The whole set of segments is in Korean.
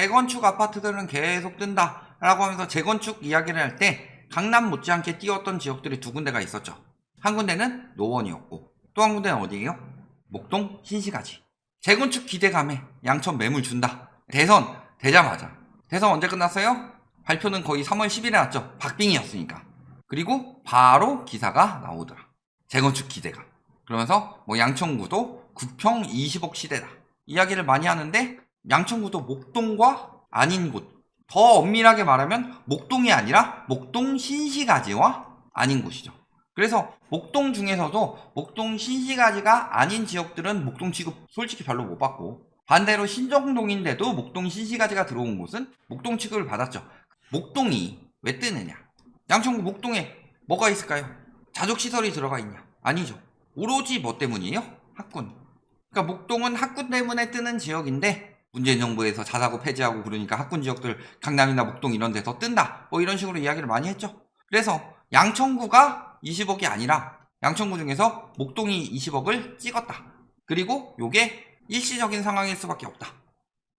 재건축 아파트들은 계속 뜬다. 라고 하면서 재건축 이야기를 할 때 강남 못지않게 띄웠던 지역들이 두 군데가 있었죠. 한 군데는 노원이었고 또 한 군데는 어디예요? 목동 신시가지. 재건축 기대감에 양천 매물 준다. 대선 되자마자. 대선 언제 끝났어요? 발표는 거의 3월 10일에 났죠. 박빙이었으니까. 그리고 바로 기사가 나오더라. 재건축 기대감. 그러면서 뭐 양천구도 9평 20억 시대다. 이야기를 많이 하는데 양천구도 목동과 아닌 곳. 더 엄밀하게 말하면 목동이 아니라 목동 신시가지와 아닌 곳이죠. 그래서 목동 중에서도 목동 신시가지가 아닌 지역들은 목동 취급 솔직히 별로 못 받고 반대로 신정동인데도 목동 신시가지가 들어온 곳은 목동 취급을 받았죠. 목동이 왜 뜨느냐? 양천구 목동에 뭐가 있을까요? 자족시설이 들어가 있냐? 아니죠. 오로지 뭐 때문이에요? 학군. 그러니까 목동은 학군 때문에 뜨는 지역인데 문재인 정부에서 자사고 폐지하고 그러니까 학군 지역들 강남이나 목동 이런 데서 뜬다. 뭐 이런 식으로 이야기를 많이 했죠. 그래서 양천구가 20억이 아니라 양천구 중에서 목동이 20억을 찍었다. 그리고 요게 일시적인 상황일 수밖에 없다.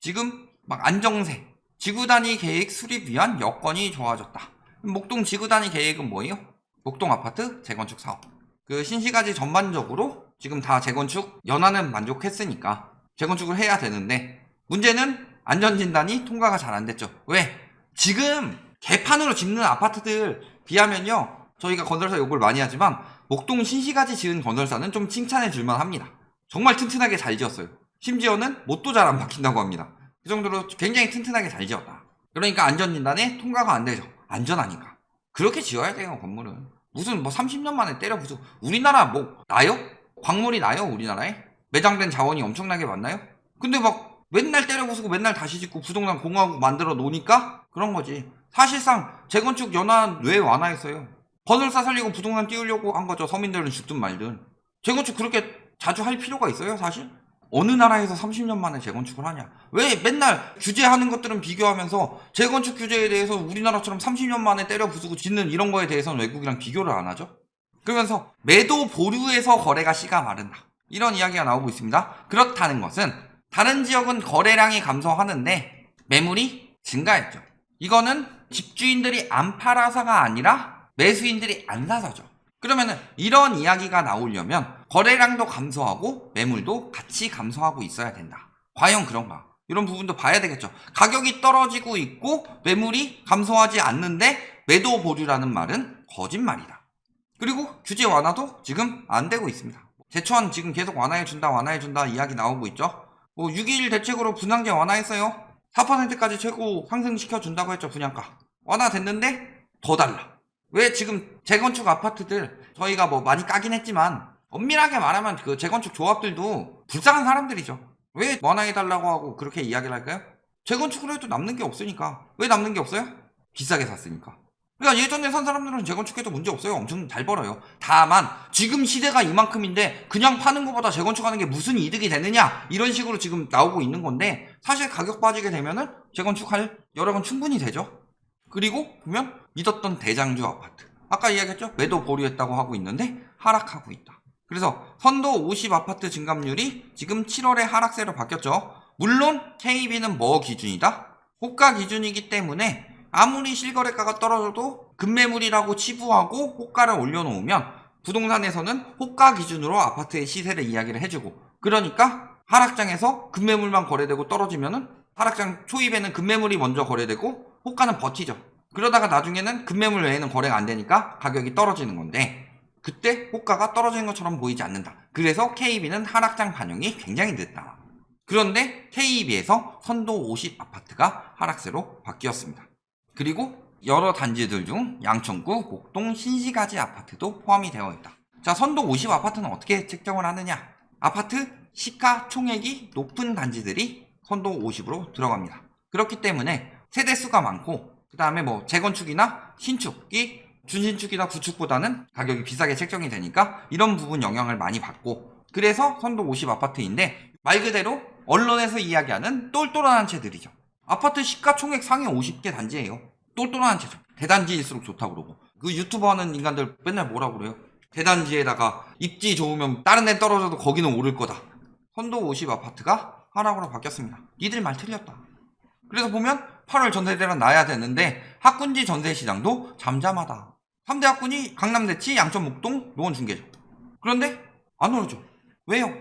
지금 막 안정세, 지구단위 계획 수립 위한 여건이 좋아졌다. 목동 지구단위 계획은 뭐예요? 목동 아파트 재건축 사업. 그 신시가지 전반적으로 지금 다 재건축 연한은 만족했으니까 재건축을 해야 되는데 문제는 안전진단이 통과가 잘 안 됐죠. 왜? 지금 개판으로 짓는 아파트들 비하면요. 저희가 건설사 욕을 많이 하지만 목동 신시가지 지은 건설사는 좀 칭찬해 줄만 합니다. 정말 튼튼하게 잘 지었어요. 심지어는 못도 잘 안 박힌다고 합니다. 그 정도로 굉장히 튼튼하게 잘 지었다. 그러니까 안전진단에 통과가 안 되죠. 안전하니까. 그렇게 지어야 돼요, 건물은. 무슨 뭐 30년 만에 때려 부수. 우리나라 뭐, 나요? 광물이 나요, 우리나라에? 매장된 자원이 엄청나게 많나요? 근데 막 맨날 때려 부수고 맨날 다시 짓고 부동산 공화국 만들어 놓으니까 그런 거지. 사실상 재건축 연한 왜 완화했어요? 건설사 살리고 부동산 띄우려고 한 거죠. 서민들은 죽든 말든. 재건축 그렇게 자주 할 필요가 있어요, 사실? 어느 나라에서 30년 만에 재건축을 하냐? 왜 맨날 규제하는 것들은 비교하면서 재건축 규제에 대해서 우리나라처럼 30년 만에 때려 부수고 짓는 이런 거에 대해서는 외국이랑 비교를 안 하죠? 그러면서 매도 보류에서 거래가 씨가 마른다. 이런 이야기가 나오고 있습니다. 그렇다는 것은 다른 지역은 거래량이 감소하는데 매물이 증가했죠. 이거는 집주인들이 안 팔아서가 아니라 매수인들이 안 사서죠. 그러면은 이런 이야기가 나오려면 거래량도 감소하고 매물도 같이 감소하고 있어야 된다. 과연 그런가? 이런 부분도 봐야 되겠죠. 가격이 떨어지고 있고 매물이 감소하지 않는데 매도 보류라는 말은 거짓말이다. 그리고 규제 완화도 지금 안 되고 있습니다. 제초안 지금 계속 완화해준다, 완화해준다 이야기 나오고 있죠. 뭐6.21 대책으로 분양제 완화했어요. 4%까지 최고 상승시켜준다고 했죠, 분양가. 완화됐는데 더 달라. 왜 지금 재건축 아파트들 저희가 뭐 많이 까긴 했지만 엄밀하게 말하면 그 재건축 조합들도 불쌍한 사람들이죠. 왜 완화해달라고 하고 그렇게 이야기를 할까요? 재건축을 해도 남는 게 없으니까. 왜 남는 게 없어요? 비싸게 샀으니까. 그러니까 예전에 산 사람들은 재건축해도 문제 없어요. 엄청 잘 벌어요. 다만 지금 시대가 이만큼인데 그냥 파는 것보다 재건축하는 게 무슨 이득이 되느냐 이런 식으로 지금 나오고 있는 건데 사실 가격 빠지게 되면은 재건축할 여력은 충분히 되죠. 그리고 보면 믿었던 대장주 아파트 아까 이야기했죠. 매도 보류했다고 하고 있는데 하락하고 있다. 그래서 선도 50 아파트 증감률이 지금 7월에 하락세로 바뀌었죠. 물론 KB는 뭐 기준이다? 호가 기준이기 때문에 아무리 실거래가가 떨어져도 급매물이라고 치부하고 호가를 올려놓으면 부동산에서는 호가 기준으로 아파트의 시세를 이야기를 해주고 그러니까 하락장에서 급매물만 거래되고 떨어지면은 하락장 초입에는 급매물이 먼저 거래되고 호가는 버티죠. 그러다가 나중에는 급매물 외에는 거래가 안 되니까 가격이 떨어지는 건데 그때 호가가 떨어지는 것처럼 보이지 않는다. 그래서 KB는 하락장 반영이 굉장히 늦다. 그런데 KB에서 선도 50 아파트가 하락세로 바뀌었습니다. 그리고 여러 단지들 중 양천구, 목동, 신시가지 아파트도 포함이 되어 있다. 자, 선도 50 아파트는 어떻게 책정을 하느냐? 아파트 시가 총액이 높은 단지들이 선도 50으로 들어갑니다. 그렇기 때문에 세대수가 많고, 그 다음에 뭐 재건축이나 신축이 준신축이나 구축보다는 가격이 비싸게 책정이 되니까 이런 부분 영향을 많이 받고, 그래서 선도 50 아파트인데 말 그대로 언론에서 이야기하는 똘똘한 채들이죠. 아파트 시가 총액 상위 50개 단지예요. 똘똘한 채죠. 대단지일수록 좋다고 그러고. 그 유튜버 하는 인간들 맨날 뭐라 그래요? 대단지에다가 입지 좋으면 다른 데 떨어져도 거기는 오를 거다. 선도 50 아파트가 하락으로 바뀌었습니다. 니들 말 틀렸다. 그래서 보면 8월 전세 대란 나야 되는데 학군지 전세 시장도 잠잠하다. 3대 학군이 강남 대치, 양천 목동, 노원 중개죠. 그런데 안 오르죠. 왜요?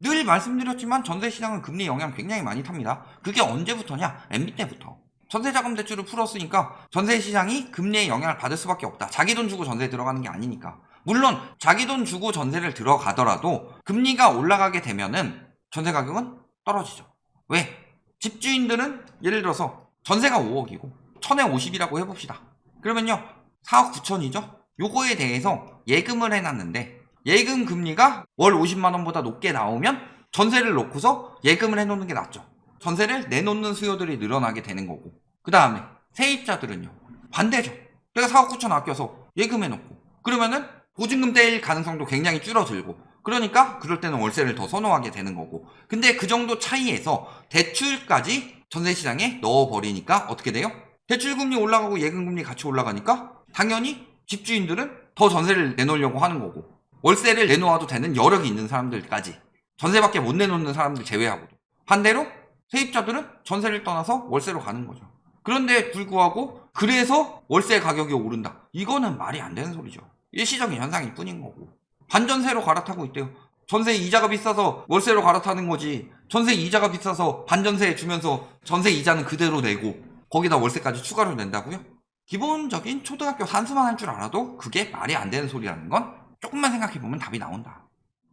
늘 말씀드렸지만 전세 시장은 금리 영향 굉장히 많이 탑니다. 그게 언제부터냐? MB 때부터. 전세 자금 대출을 풀었으니까 전세 시장이 금리의 영향을 받을 수밖에 없다. 자기 돈 주고 전세에 들어가는 게 아니니까. 물론 자기 돈 주고 전세를 들어가더라도 금리가 올라가게 되면은 전세 가격은 떨어지죠. 왜? 집주인들은 예를 들어서 전세가 5억이고 천에 50이라고 해봅시다. 그러면요 4억 9천이죠. 요거에 대해서 예금을 해놨는데 예금 금리가 월 50만 원보다 높게 나오면 전세를 놓고서 예금을 해놓는 게 낫죠. 전세를 내놓는 수요들이 늘어나게 되는 거고 그 다음에 세입자들은요 반대죠. 내가 4억 9천 아껴서 예금해놓고 그러면은 보증금 떼일 가능성도 굉장히 줄어들고 그러니까 그럴 때는 월세를 더 선호하게 되는 거고 근데 그 정도 차이에서 대출까지 전세 시장에 넣어버리니까 어떻게 돼요? 대출금리 올라가고 예금금리 같이 올라가니까 당연히 집주인들은 더 전세를 내놓으려고 하는 거고 월세를 내놓아도 되는 여력이 있는 사람들까지 전세밖에 못 내놓는 사람들 제외하고도 반대로 세입자들은 전세를 떠나서 월세로 가는 거죠. 그런데 불구하고 그래서 월세 가격이 오른다. 이거는 말이 안 되는 소리죠. 일시적인 현상일 뿐인 거고. 반전세로 갈아타고 있대요. 전세 이자가 비싸서 월세로 갈아타는 거지. 전세 이자가 비싸서 반전세 주면서 전세 이자는 그대로 내고 거기다 월세까지 추가로 낸다고요? 기본적인 초등학교 산수만 할 줄 알아도 그게 말이 안 되는 소리라는 건 조금만 생각해 보면 답이 나온다.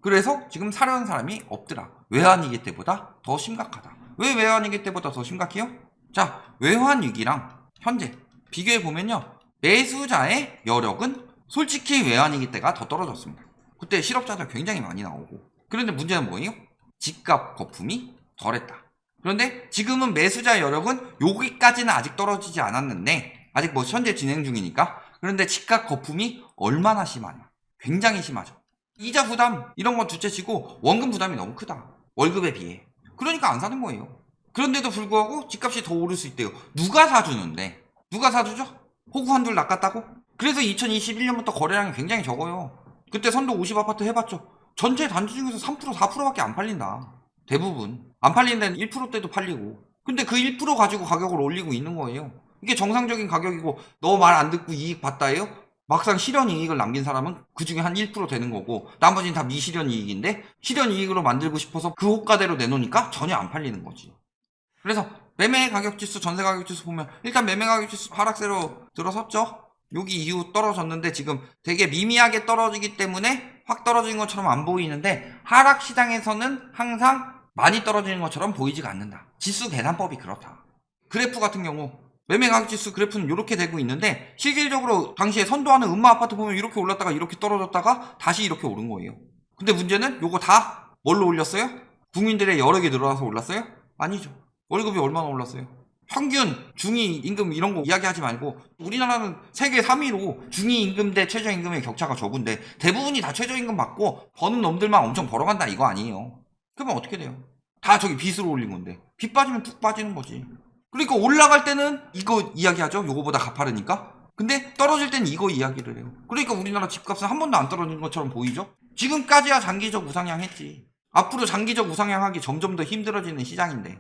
그래서 지금 사려는 사람이 없더라. 외환위기 때보다 더 심각하다. 왜 외환위기 때보다 더 심각해요? 자, 외환위기랑 현재 비교해 보면요. 매수자의 여력은 솔직히 외환위기 때가 더 떨어졌습니다. 그때 실업자들 굉장히 많이 나오고. 그런데 문제는 뭐예요? 집값 거품이 덜했다. 그런데 지금은 매수자 여력은 여기까지는 아직 떨어지지 않았는데 아직 뭐 현재 진행 중이니까 그런데 집값 거품이 얼마나 심하냐? 굉장히 심하죠. 이자 부담 이런 건 둘째치고 원금 부담이 너무 크다. 월급에 비해. 그러니까 안 사는 거예요. 그런데도 불구하고 집값이 더 오를 수 있대요. 누가 사주는데? 누가 사주죠? 호구 한둘 낚았다고? 그래서 2021년부터 거래량이 굉장히 적어요. 그때 선도 50 아파트 해봤죠. 전체 단지 중에서 3% 4%밖에 안 팔린다. 대부분 안 팔리는 데는 1%대도 팔리고. 근데 그 1% 가지고 가격을 올리고 있는 거예요. 이게 정상적인 가격이고 너 말 안 듣고 이익 봤다예요? 막상 실현 이익을 남긴 사람은 그 중에 한 1% 되는 거고 나머지는 다 미실현 이익인데 실현 이익으로 만들고 싶어서 그 호가대로 내놓으니까 전혀 안 팔리는 거지. 그래서 매매 가격 지수, 전세 가격 지수 보면 일단 매매 가격 지수 하락세로 들어섰죠. 여기 이후 떨어졌는데 지금 되게 미미하게 떨어지기 때문에 확 떨어진 것처럼 안 보이는데 하락 시장에서는 항상 많이 떨어지는 것처럼 보이지가 않는다. 지수 계산법이 그렇다. 그래프 같은 경우 매매 가격 지수 그래프는 이렇게 되고 있는데 실질적으로 당시에 선도하는 음마 아파트 보면 이렇게 올랐다가 이렇게 떨어졌다가 다시 이렇게 오른 거예요. 근데 문제는 요거 다 뭘로 올렸어요? 국민들의 여력이 늘어나서 올랐어요? 아니죠. 월급이 얼마나 올랐어요? 평균 중위 임금 이런 거 이야기하지 말고 우리나라는 세계 3위로 중위 임금 대 최저 임금의 격차가 적은데 대부분이 다 최저 임금 받고 버는 놈들만 엄청 벌어간다 이거 아니에요. 그러면 어떻게 돼요? 다 저기 빚으로 올린 건데 빚 빠지면 뚝 빠지는 거지. 그러니까 올라갈 때는 이거 이야기하죠. 요거보다 가파르니까. 근데 떨어질 때는 이거 이야기를 해요. 그러니까 우리나라 집값은 한 번도 안 떨어진 것처럼 보이죠? 지금까지야 장기적 우상향 했지. 앞으로 장기적 우상향하기 점점 더 힘들어지는 시장인데.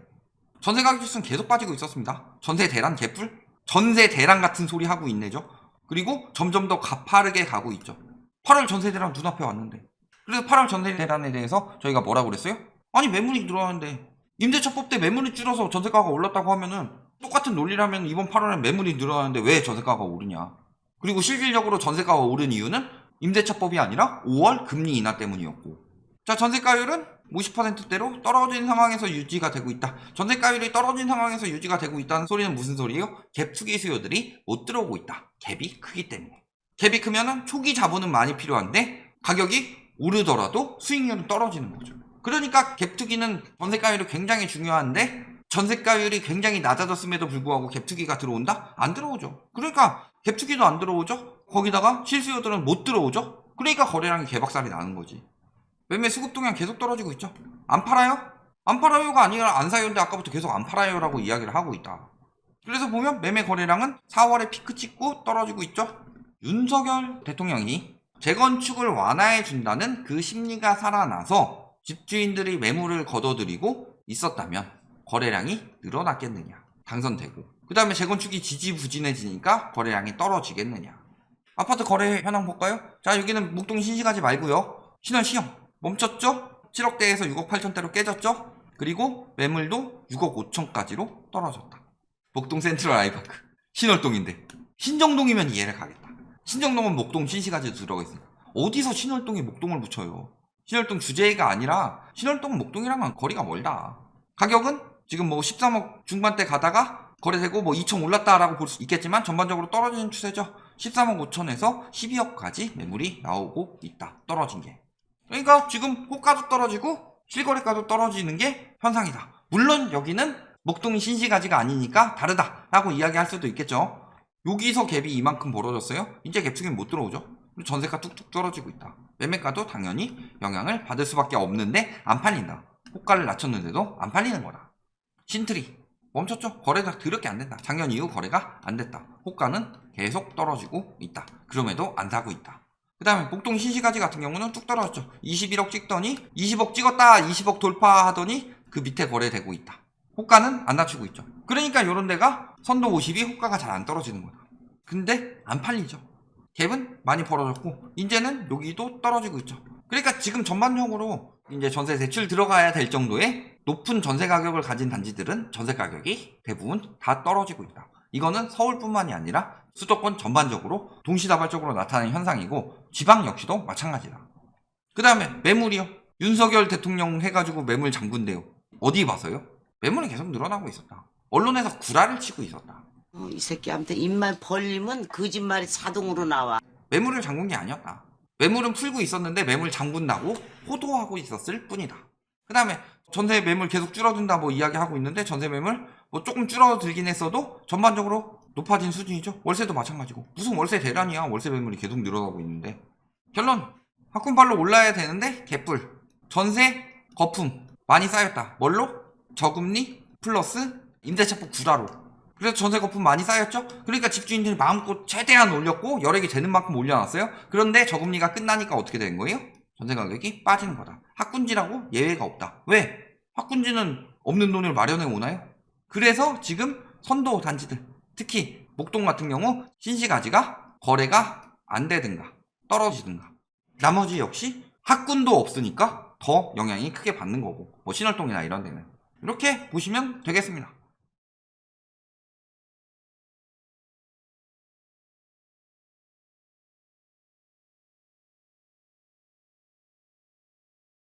전세 가격 지수는 계속 빠지고 있었습니다. 전세 대란 개뿔? 전세 대란 같은 소리 하고 있네죠. 그리고 점점 더 가파르게 가고 있죠. 8월 전세 대란 눈앞에 왔는데. 그래서 8월 전세 대란에 대해서 저희가 뭐라고 그랬어요? 아니 매물이 늘어나는데 임대차법 때 매물이 줄어서 전세가가 올랐다고 하면은 똑같은 논리를 하면 이번 8월에 매물이 늘어나는데 왜 전세가가 오르냐. 그리고 실질적으로 전세가가 오른 이유는 임대차법이 아니라 5월 금리 인하 때문이었고. 자, 전세가율은 50%대로 떨어진 상황에서 유지가 되고 있다. 전세가율이 떨어진 상황에서 유지가 되고 있다는 소리는 무슨 소리예요? 갭 투기 수요들이 못 들어오고 있다. 갭이 크기 때문에. 갭이 크면은 초기 자본은 많이 필요한데 가격이 오르더라도 수익률은 떨어지는 거죠. 그러니까 갭 투기는 전세가율이 굉장히 중요한데 전세가율이 굉장히 낮아졌음에도 불구하고 갭 투기가 들어온다? 안 들어오죠. 그러니까 갭 투기도 안 들어오죠. 거기다가 실수요들은 못 들어오죠. 그러니까 거래량이 개박살이 나는 거지. 매매 수급 동향 계속 떨어지고 있죠. 안 팔아요? 안 팔아요가 아니라 안 사요인데 아까부터 계속 안 팔아요라고 이야기를 하고 있다. 그래서 보면 매매 거래량은 4월에 피크 찍고 떨어지고 있죠. 윤석열 대통령이 재건축을 완화해 준다는 그 심리가 살아나서 집주인들이 매물을 걷어들이고 있었다면 거래량이 늘어났겠느냐? 당선되고 그 다음에 재건축이 지지부진해지니까 거래량이 떨어지겠느냐 아파트 거래 현황 볼까요? 자 여기는 목동 신시가지 말고요 신원 시형 멈췄죠? 7억대에서 6억 8천대로 깨졌죠? 그리고 매물도 6억 5천까지로 떨어졌다 목동 센트럴 아이파크 신월동인데 신정동이면 이해를 가겠다 신정동은 목동 신시가지도 들어가 있으니까 어디서 신월동에 목동을 붙여요 신월동 주제가 아니라 신월동 목동이랑은 거리가 멀다 가격은 지금 뭐 13억 중반대 가다가 거래되고 뭐 2천 올랐다라고 볼 수 있겠지만 전반적으로 떨어지는 추세죠. 13억 5천에서 12억까지 매물이 나오고 있다. 떨어진 게. 그러니까 지금 호가도 떨어지고 실거래가도 떨어지는 게 현상이다. 물론 여기는 목동 신시가지가 아니니까 다르다라고 이야기할 수도 있겠죠. 여기서 갭이 이만큼 벌어졌어요. 이제 갭 속에 못 들어오죠. 그리고 전세가 뚝뚝 떨어지고 있다. 매매가도 당연히 영향을 받을 수밖에 없는데 안 팔린다. 호가를 낮췄는데도 안 팔리는 거다. 신트리 멈췄죠. 거래가 더럽게 안 된다. 작년 이후 거래가 안 됐다. 호가는 계속 떨어지고 있다. 그럼에도 안 사고 있다. 그 다음에 목동 신시가지 같은 경우는 뚝 떨어졌죠. 21억 찍더니 20억 찍었다. 20억 돌파하더니 그 밑에 거래되고 있다. 호가는 안 낮추고 있죠. 그러니까 이런 데가 선도 50이 호가가 잘 안 떨어지는 거야. 근데 안 팔리죠. 갭은 많이 벌어졌고 이제는 여기도 떨어지고 있죠. 그러니까 지금 전반적으로 이제 전세 대출 들어가야 될 정도의 높은 전세 가격을 가진 단지들은 전세 가격이 대부분 다 떨어지고 있다. 이거는 서울뿐만이 아니라 수도권 전반적으로 동시다발적으로 나타나는 현상이고 지방 역시도 마찬가지다. 그 다음에 매물이요. 윤석열 대통령 해가지고 매물 잠군데요. 어디 봐서요? 매물이 계속 늘어나고 있었다. 언론에서 구라를 치고 있었다. 어, 이 새끼한테 입만 벌리면 거짓말이 자동으로 나와. 매물을 잠근 게 아니었다. 매물은 풀고 있었는데 매물 잠군다고 호도하고 있었을 뿐이다. 그 다음에 전세 매물 계속 줄어든다 뭐 이야기하고 있는데 전세 매물 뭐 조금 줄어들긴 했어도 전반적으로 높아진 수준이죠. 월세도 마찬가지고 무슨 월세 대란이야. 월세 매물이 계속 늘어나고 있는데 결론 학군발로 올라야 되는데 개뿔 전세 거품 많이 쌓였다. 뭘로? 저금리 플러스 임대차법 구라로 그래서 전세 거품 많이 쌓였죠? 그러니까 집주인들이 마음껏 최대한 올렸고 여력이 되는 만큼 올려놨어요. 그런데 저금리가 끝나니까 어떻게 된 거예요? 전세 가격이 빠지는 거다. 학군지라고 예외가 없다. 왜? 학군지는 없는 돈을 마련해 오나요? 그래서 지금 선도 단지들, 특히 목동 같은 경우 신시가지가 거래가 안 되든가 떨어지든가 나머지 역시 학군도 없으니까 더 영향이 크게 받는 거고 뭐 신월동이나 이런 데는 이렇게 보시면 되겠습니다.